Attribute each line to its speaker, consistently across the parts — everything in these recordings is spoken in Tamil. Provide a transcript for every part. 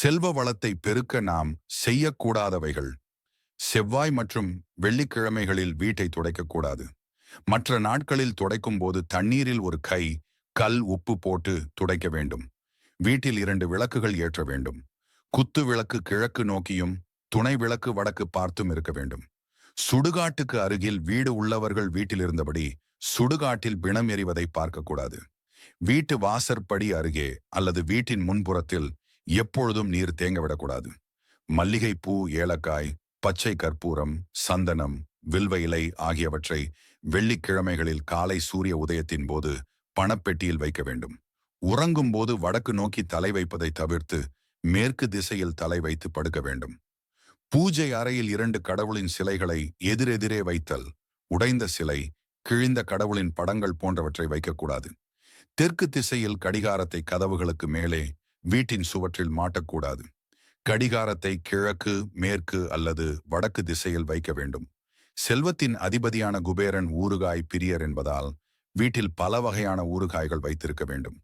Speaker 1: செல்வ வளத்தை பெருக்க நாம் செய்யக்கூடாதவைகள். செவ்வாய் மற்றும் வெள்ளிக்கிழமைகளில் வீட்டை துடைக்கக்கூடாது. மற்ற நாட்களில் துடைக்கும் போது தண்ணீரில் ஒரு கை கல் உப்பு போட்டு துடைக்க வேண்டும். வீட்டில் இரண்டு விளக்குகள் ஏற்ற வேண்டும். குத்து விளக்கு கிழக்கு நோக்கியும் துணை விளக்கு வடக்கு பார்த்தும் இருக்க வேண்டும். சுடுகாட்டுக்கு அருகில் வீடு உள்ளவர்கள் வீட்டில் இருந்தபடி சுடுகாட்டில் பிணம் எறிவதை பார்க்கக்கூடாது. வீட்டு வாசற்படி அருகே அல்லது வீட்டின் முன்புறத்தில் எப்பொழுதும் நீர் தேங்க விடக்கூடாது மல்லிகைப்பூ ஏலக்காய் பச்சை கற்பூரம் சந்தனம் வில்வ இலை ஆகியவற்றை வெள்ளிக்கிழமைகளில் காலை சூரிய உதயத்தின் போது பணப்பெட்டியில் வைக்க வேண்டும். உறங்கும் போது வடக்கு நோக்கி தலை வைப்பதை தவிர்த்து மேற்கு திசையில் தலை வைத்து படுக்க வேண்டும். பூஜை அறையில் இரண்டு கடவுளின் சிலைகளை எதிரெதிரே வைத்தல் உடைந்த சிலை கிழிந்த கடவுளின் படங்கள் போன்றவற்றை வைக்கக்கூடாது. தெற்கு திசையில் கடிகாரத்தை கதவுகளுக்கு மேலே வீட்டின் சுவற்றில் மாட்டக்கூடாது. கடிகாரத்தை கிழக்கு மேற்கு அல்லது வடக்கு திசையில் வைக்க வேண்டும். செல்வத்தின் அதிபதியான குபேரன் ஊறுகாய் பிரியர் என்பதால் வீட்டில் பல வகையான ஊறுகாய்கள் வைத்திருக்க வேண்டும்.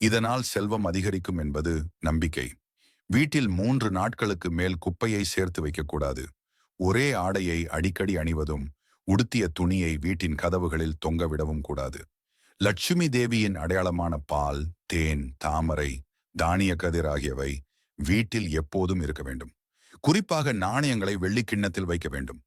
Speaker 1: இதனால் செல்வம் அதிகரிக்கும் என்பது நம்பிக்கை. வீட்டில் மூன்று நாட்களுக்கு மேல் குப்பையை சேர்த்து வைக்கக்கூடாது. ஒரே ஆடையை அடிக்கடி அணிவதும் உடுத்திய துணியை வீட்டின் கதவுகளில் தொங்கவிடவும் கூடாது. லட்சுமி தேவியின் அடையாளமான பால் தேன் தாமரை தானிய கதிர் ஆகியவை வீட்டில் எப்போதும் இருக்க வேண்டும். குறிப்பாக நாணயங்களை வெள்ளிக்கிண்ணத்தில் வைக்க வேண்டும்.